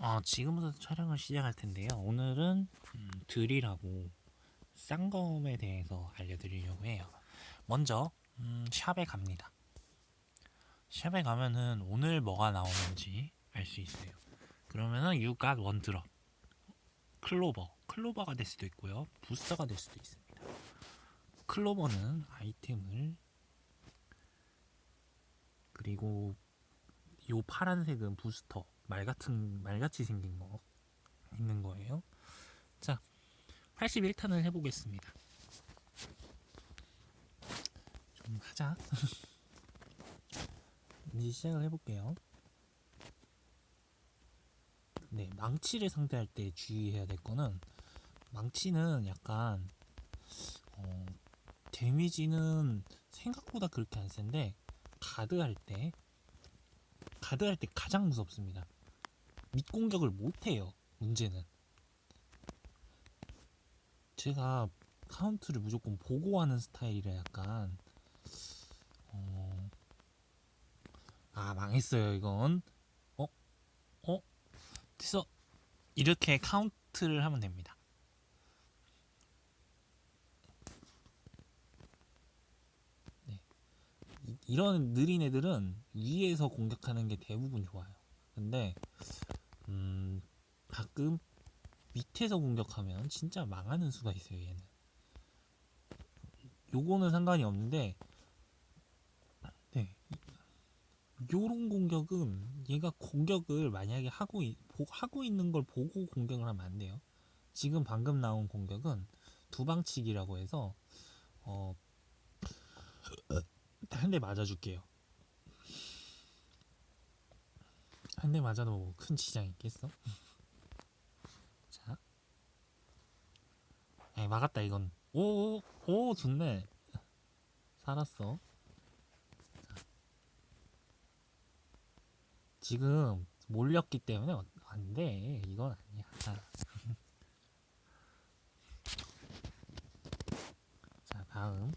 어, 지금부터 촬영을 시작할 텐데요. 오늘은 음, 드릴하고 쌍검에 대해서 알려드리려고 해요. 먼저 음, 샵에 갑니다. 샵에 가면은 오늘 뭐가 나오는지 알 수 있어요. 그러면은 one drop. 클로버. 클로버가 될 수도 있고요. 부스터가 될 수도 있습니다. 클로버는 아이템을 그리고 요 파란색은 부스터 말 같은 말같이 생긴 거 있는 거예요. 자, 81탄을 해보겠습니다. 좀 하자. 이제 시작을 해볼게요. 네, 망치를 상대할 때 주의해야 될 거는 망치는 약간 어, 데미지는 생각보다 그렇게 안 센데 가드할 때 가드할 때 가장 무섭습니다. 밑공격을 못해요. 문제는 제가 카운트를 무조건 보고 하는 스타일이라 약간 어... 아 망했어요 이건 어? 어? 그래서 이렇게 카운트를 하면 됩니다. 네. 이- 이런 느린 애들은 위에서 공격하는 게 대부분 좋아요. 근데 음, 가끔 밑에서 공격하면 진짜 망하는 수가 있어요, 얘는. 요거는 상관이 없는데, 네. 요런 공격은 얘가 공격을 만약에 하고, 있- 보- 하고 있는 걸 보고 공격을 하면 안 돼요. 지금 방금 나온 공격은 두방치기라고 해서, 어, 한 대 맞아줄게요. 한 대 맞아도 큰 지장 있겠어? 자. 에 막았다 이건. 오, 오, 좋네. 살았어. 자. 지금 몰렸기 때문에 어- 안 돼. 이건 아니야. 자, 다음.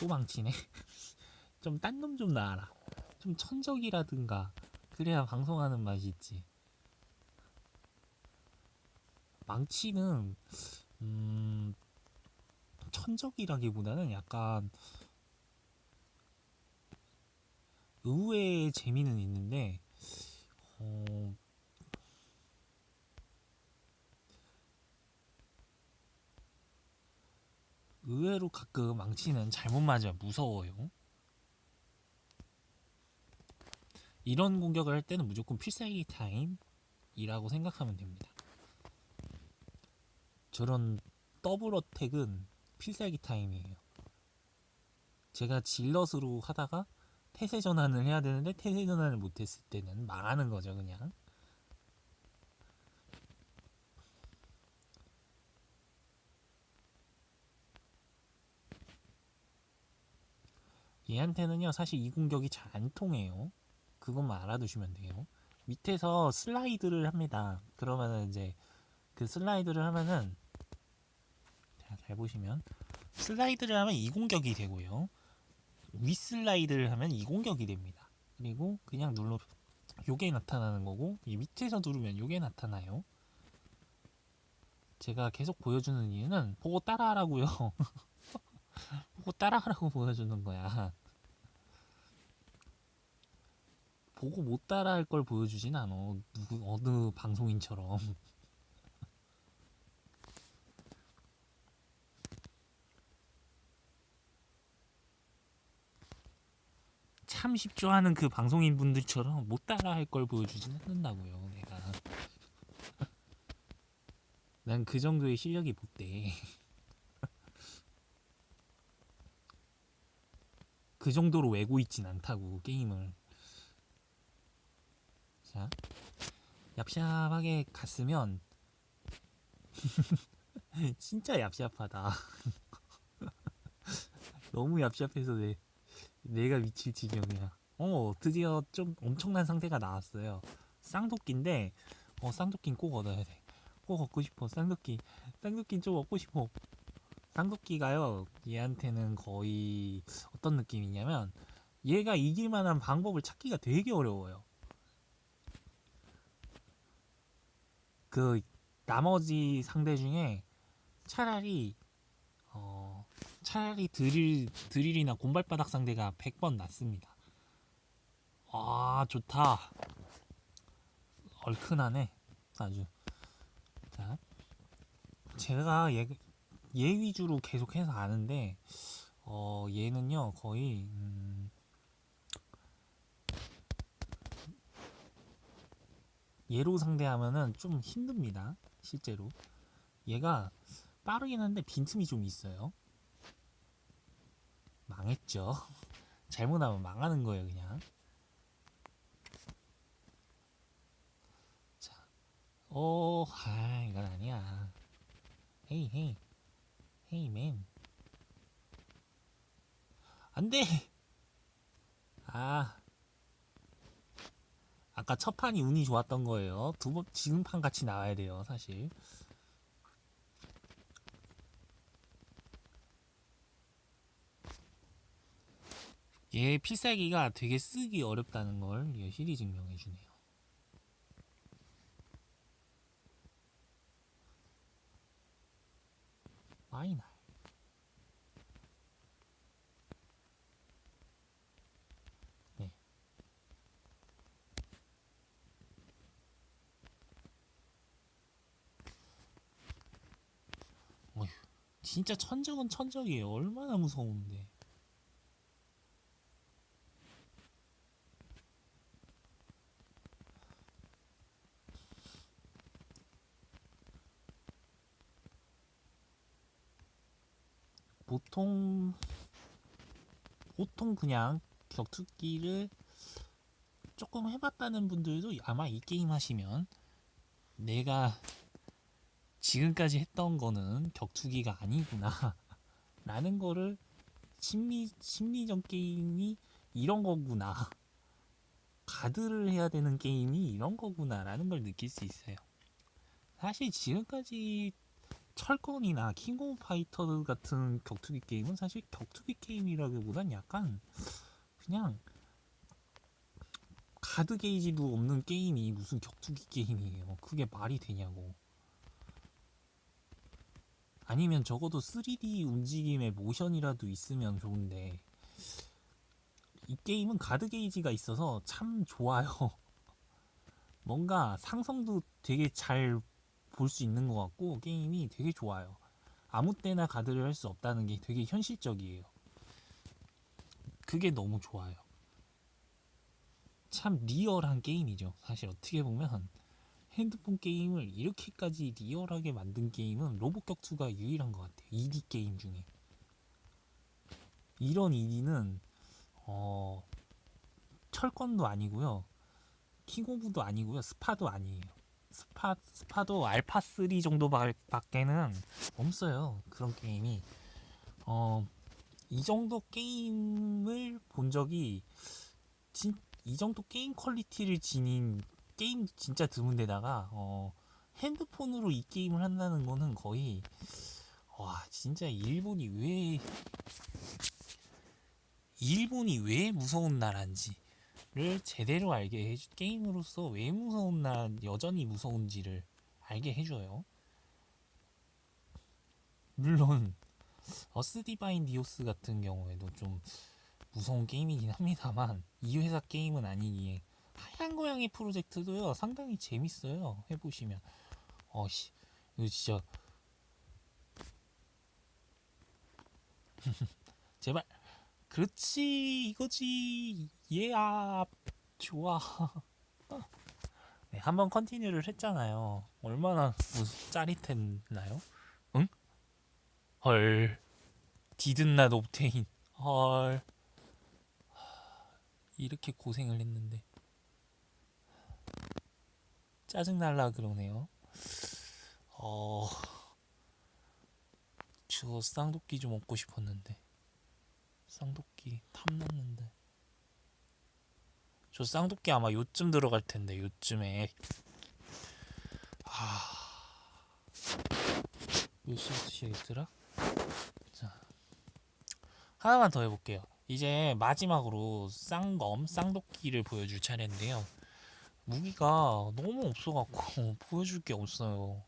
또 망치네. 좀 딴 놈 좀 나와라. 좀 천적이라든가 그래야 방송하는 맛이 있지. 망치는 음 천적이라기보다는 약간 의외의 재미는 있는데 어 의외로 가끔 망치는 잘못 맞으면 무서워요. 이런 공격을 할 때는 무조건 필살기 타임이라고 생각하면 됩니다. 저런 더블 어택은 필살기 타임이에요. 제가 질럿으로 하다가 태세 전환을 해야 되는데 태세 전환을 못했을 때는 망하는 거죠, 그냥. 얘한테는요, 사실 이 공격이 잘 안 통해요. 그것만 알아두시면 돼요. 밑에서 슬라이드를 합니다. 그러면은 이제 그 슬라이드를 하면은 자, 잘 보시면 슬라이드를 하면 이 공격이 되고요. 윗 슬라이드를 하면 이 공격이 됩니다. 그리고 그냥 눌러 요게 나타나는 거고 이 밑에서 누르면 요게 나타나요. 제가 계속 보여주는 이유는 보고 따라하라고요. 보고 따라하라고 보여주는 거야. 보고 못 따라할 걸 보여주진 않아. 누구 어느 방송인처럼. 참 쉽죠 하는 그 방송인 분들처럼 못 따라할 걸 보여주진 않는다고요. 내가. 난 그 정도의 실력이 못 돼. 그 정도로 외고 있진 않다고 게임을. 자, 얍삽하게 갔으면 진짜 얍삽하다. 너무 얍삽해서 내 내가 미칠 지경이야. 어, 드디어 좀 엄청난 상태가 나왔어요. 쌍도끼인데, 어, 쌍도끼는 꼭 얻어야 돼. 꼭 얻고 싶어. 쌍도끼. 쌍도끼 좀 얻고 싶어. 쌍도끼가요, 얘한테는 거의 어떤 느낌이냐면, 얘가 이길 만한 방법을 찾기가 되게 어려워요. 그 나머지 상대 중에 차라리 어 차라리 드릴 드릴이나 곰발바닥 상대가 100번 낫습니다. 아 좋다. 얼큰하네 아주. 자 제가 얘, 얘 위주로 계속해서 아는데 어 얘는요 거의 음, 얘로 상대하면은 좀 힘듭니다. 실제로. 얘가 빠르긴 한데 빈틈이 좀 있어요. 망했죠. 잘못하면 망하는 거예요, 그냥. 자, 오, 아, 이건 아니야. 헤이, 헤이, 헤이, 맨. 안 돼! 아, 아까 첫 판이 운이 좋았던 거예요. 두 번, 지금 판 같이 나와야 돼요, 사실. 얘 필살기가 되게 쓰기 어렵다는 걸 여실히 증명해 주네요. 마이날. 네. 어휴, 진짜 천적은 천적이에요. 얼마나 무서운데. 보통 보통 그냥 격투기를 조금 해봤다는 분들도 아마 이 게임 하시면 내가 지금까지 했던 거는 격투기가 아니구나 라는 거를 심리 심리적 게임이 이런 거구나 가드를 해야 되는 게임이 이런 거구나 라는 걸 느낄 수 있어요 사실 지금까지 철권이나 킹 오브 파이터 같은 격투기 게임은 사실 격투기 게임이라기보단 약간 그냥 가드 게이지도 없는 게임이 무슨 격투기 게임이에요. 그게 말이 되냐고. 아니면 적어도 3D 움직임의 모션이라도 있으면 좋은데 이 게임은 가드 게이지가 있어서 참 좋아요. 뭔가 상성도 되게 잘 볼 수 있는 것 같고 게임이 되게 좋아요. 아무 때나 가드를 할 수 없다는 게 되게 현실적이에요. 그게 너무 좋아요. 참 리얼한 게임이죠. 사실 어떻게 보면 핸드폰 게임을 이렇게까지 리얼하게 만든 게임은 로봇 격투가 유일한 것 같아요. 2D 게임 중에. 이런 2D는 어, 철권도 아니고요. 킹오브도 아니고요. 스파도 아니에요. 스파 스파도 알파 3 정도밖에는 없어요. 그런 게임이 어, 이 정도 게임을 본 적이 진, 이 정도 게임 퀄리티를 지닌 게임 진짜 드문 데다가 어, 핸드폰으로 이 게임을 한다는 거는 거의 와 진짜 일본이 왜 일본이 왜 무서운 나라인지를 제대로 알게 해주 게임으로서 왜 무서운 나라 여전히 무서운지를 알게 해줘요. 물론 어스 디바인 디오스 같은 경우에도 좀 무서운 게임이긴 합니다만 이 회사 게임은 아니기에 하얀 고양이 프로젝트도요 상당히 재밌어요. 해보시면. 어씨. 이거 진짜. 제발. 그렇지 이거지. 예아 좋아. 네, 한번 컨티뉴를 했잖아요. 얼마나 무슨 짜릿했나요? 응? 헐. 디든낫 옵테인. 헐. 이렇게 고생을 했는데 짜증날라 그러네요. 어, 저 쌍도끼 좀 먹고 싶었는데 쌍도끼 탐났는데 저 쌍도끼 아마 요쯤 들어갈 텐데 요쯤에 아 몇 시부터 시작했더라? 자 하나만 더 해볼게요. 이제 마지막으로 쌍검 쌍도끼를 보여줄 차례인데요. 무기가 너무 없어갖고 보여줄 게 없어요.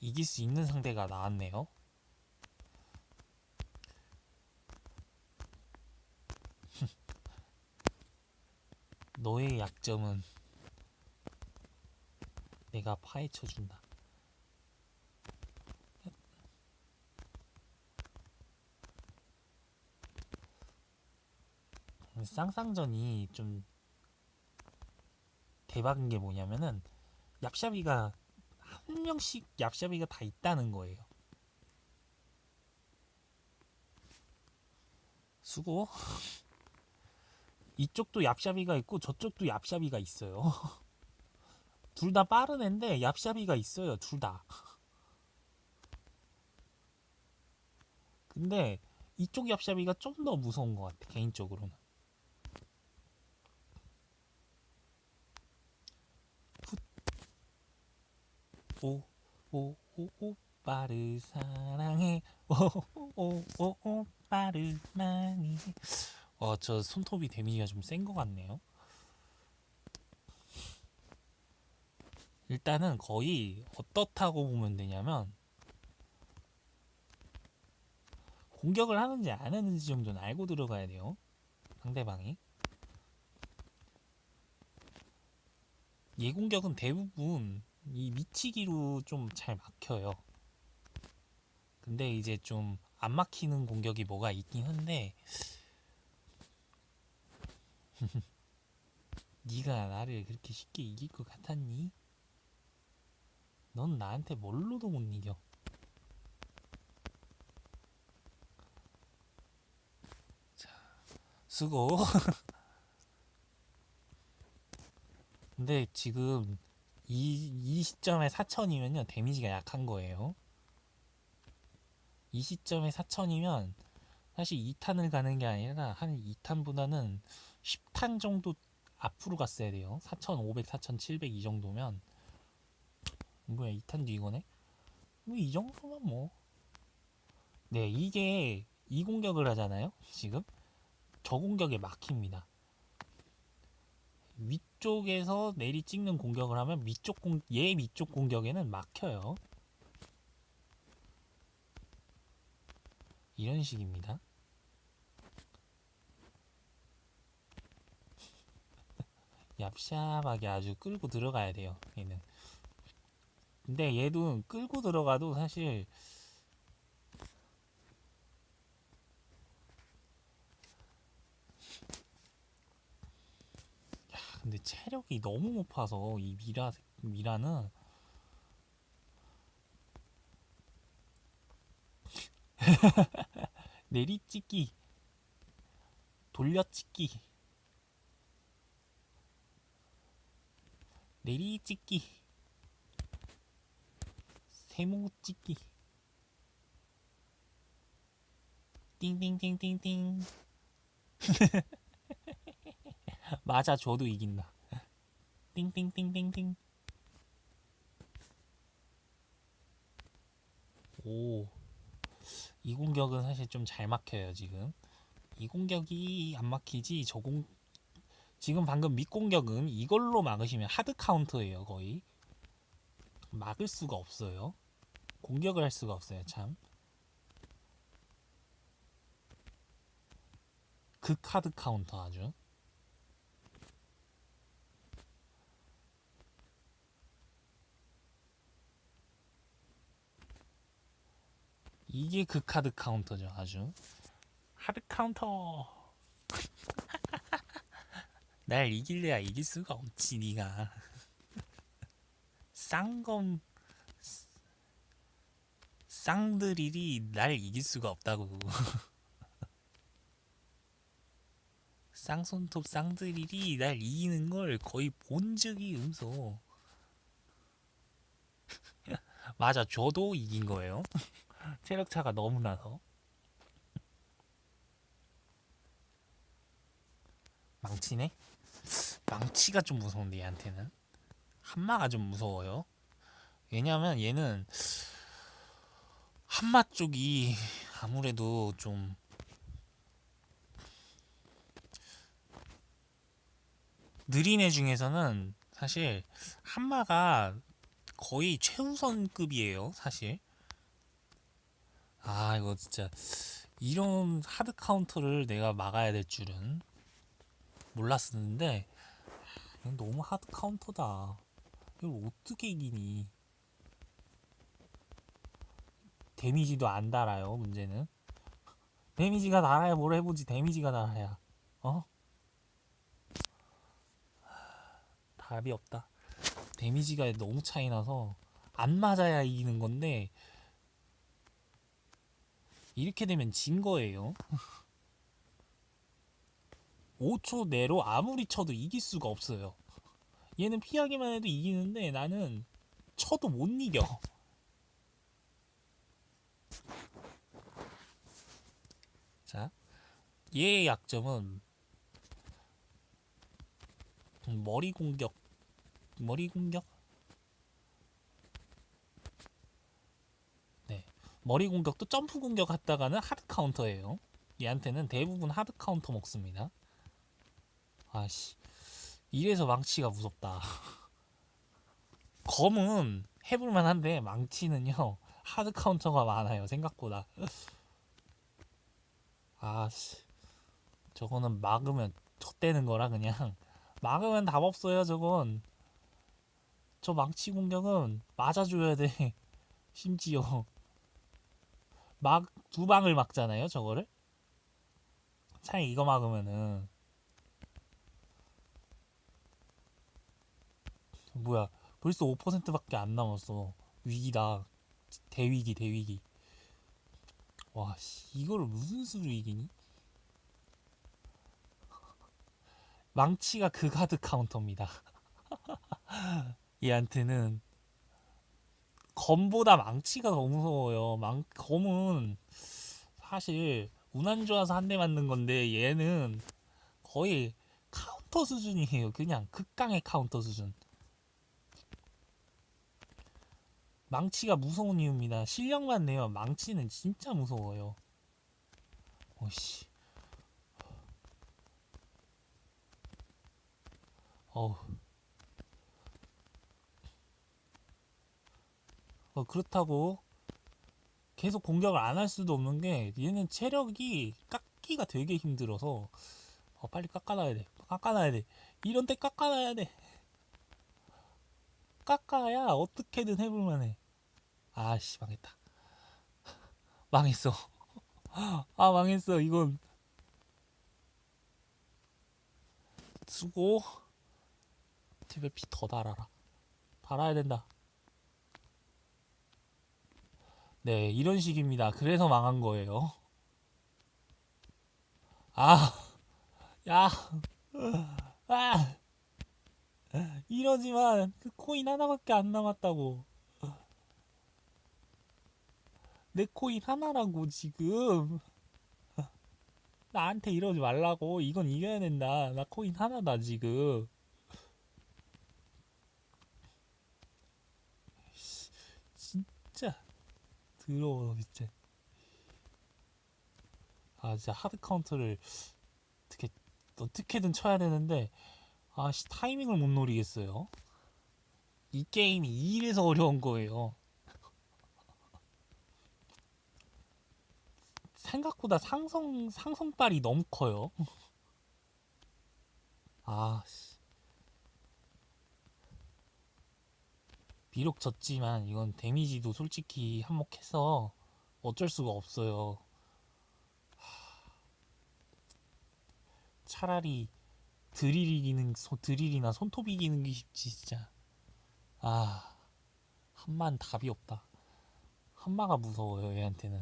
이길 수 있는 상대가 나왔네요. 너의 약점은 내가 파헤쳐 준다. 쌍쌍전이 좀 대박인 게 뭐냐면은 얍샤비가 한 명씩 얍샤비가 다 있다는 거예요. 수고. 이쪽도 얍샤비가 있고 저쪽도 얍샤비가 있어요. 둘 다 빠른 애인데 얍샤비가 있어요. 둘 다. 근데 이쪽 얍샤비가 좀 더 무서운 것 같아 개인적으로는. 오, 오, 오, 오빠를 사랑해. 오, 오, 오, 오빠를 많이. 해. 와, 저 손톱이 데미지가 좀 센 것 같네요. 일단은 거의 어떻다고 보면 되냐면 공격을 하는지 안 하는지 정도는 알고 들어가야 돼요. 상대방이. 얘 공격은 대부분 이 미치기로 좀 잘 막혀요. 근데 이제 좀 안 막히는 공격이 뭐가 있긴 한데 네가 나를 그렇게 쉽게 이길 것 같았니? 넌 나한테 뭘로도 못 이겨. 자, 수고. 근데 지금 이, 이 시점에 4천이면요 데미지가 약한 거예요. 이 시점에 4천이면 사실 2탄을 가는 게 아니라 한 2탄보다는 10탄 정도 앞으로 갔어야 돼요. 4,500, 4,700 이 정도면. 뭐야 2탄도 이거네? 뭐 이 정도면 뭐. 네, 이게 이 공격을 하잖아요 지금. 저 공격에 막힙니다 위쪽에서 내리 찍는 공격을 하면 위쪽 공, 얘 위쪽 공격에는 막혀요. 이런 식입니다. 얍샵하게 아주 끌고 들어가야 돼요. 얘는. 근데 얘도 끌고 들어가도 사실 체력이 너무 높아서 이 미라 미라는. 내리찍기. 돌려찍기. 내리찍기. 세모찍기. 띵띵띵띵띵. 맞아 줘도 이긴다. 띵띵띵띵띵. 오. 이 공격은 사실 좀 잘 막혀요, 지금. 이 공격이 안 막히지, 저 공, 지금 방금 밑공격은 이걸로 막으시면 하드 카운터예요, 거의. 막을 수가 없어요. 공격을 할 수가 없어요, 참. 극 하드 카운터 아주. 이게 그 카드 카운터죠 아주. 하드 카운터. 날 이길래야 이길 수가 없지 니가. 쌍검 쌍드릴이 날 이길 수가 없다고. 쌍손톱 쌍드릴이 날 이기는 걸 거의 본 적이 없어. 맞아 저도 이긴 거예요 체력차가 너무 나서. 망치네? 망치가 좀 무서운데 얘한테는. 한마가 좀 무서워요. 왜냐면 얘는 한마 쪽이 아무래도 좀 느린 애 중에서는 사실 한마가 거의 최우선급이에요 사실. 아, 이거 진짜 이런 하드 카운터를 내가 막아야 될 줄은 몰랐었는데 너무 하드 카운터다. 이걸 어떻게 이기니? 데미지도 안 달아요, 문제는. 데미지가 달아야 뭘 해보지, 데미지가 달아야. 어? 답이 없다. 데미지가 너무 차이 나서 안 맞아야 이기는 건데 이렇게 되면 진 거예요. 5초 내로 아무리 쳐도 이길 수가 없어요. 얘는 피하기만 해도 이기는데 나는 쳐도 못 이겨. 자, 얘의 약점은 머리 공격, 머리 공격? 네, 머리 공격도 점프 공격 했다가는 하드 카운터예요. 얘한테는 대부분 하드 카운터 먹습니다. 아씨, 이래서 망치가 무섭다. 검은 해볼만 한데 망치는요 하드 카운터가 많아요 생각보다. 아씨, 저거는 막으면 좆되는 거라 그냥 막으면 답 없어요 저건. 저 망치 공격은 맞아줘야 돼. 심지어 막 두 방을 막잖아요 저거를. 차라리 이거 막으면은. 뭐야 벌써 5%밖에 안 남았어. 위기다. 대위기 대위기. 와 씨, 이거를 무슨 수로 이기니? 망치가 그 가드 카운터입니다. 얘한테는 검보다 망치가 더 무서워요 망 검은 사실 운 안 좋아서 한 대 맞는 건데 얘는 거의 카운터 수준이에요 그냥 극강의 카운터 수준 망치가 무서운 이유입니다. 실력만 내면 망치는 진짜 무서워요. 오씨. 어우. 어, 그렇다고 계속 공격을 안 할 수도 없는 게 얘는 체력이 깎기가 되게 힘들어서 어, 빨리 깎아놔야 돼. 깎아놔야 돼. 이런 때 깎아놔야 돼. 깎아야 어떻게든 해볼만해. 아씨 망했다. 망했어. 아 망했어. 이건 수고. 제발 피 더 달아라. 달아야 된다. 네 이런 식입니다. 그래서 망한 거예요. 아, 야, 아, 이러지만 그 코인 하나밖에 안 남았다고. 내 코인 하나라고 지금 나한테 이러지 말라고 이건 이겨야 된다 나 코인 하나다 지금 씨, 진짜 더러워 진짜 아 진짜 하드 카운터를 어떻게 어떻게든 쳐야 되는데 아씨 타이밍을 못 노리겠어요 이 게임이 이래서 어려운 거예요 생각보다 상성 상성빨이 너무 커요. 아, 씨. 비록 졌지만 이건 데미지도 솔직히 한몫해서 어쩔 수가 없어요. 차라리 드릴 이기는 소- 드릴이나 손톱 이기는 게 쉽지 진짜. 아, 한만 답이 없다. 한마가 무서워요 얘한테는.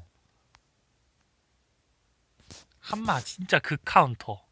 한마 진짜 그 카운터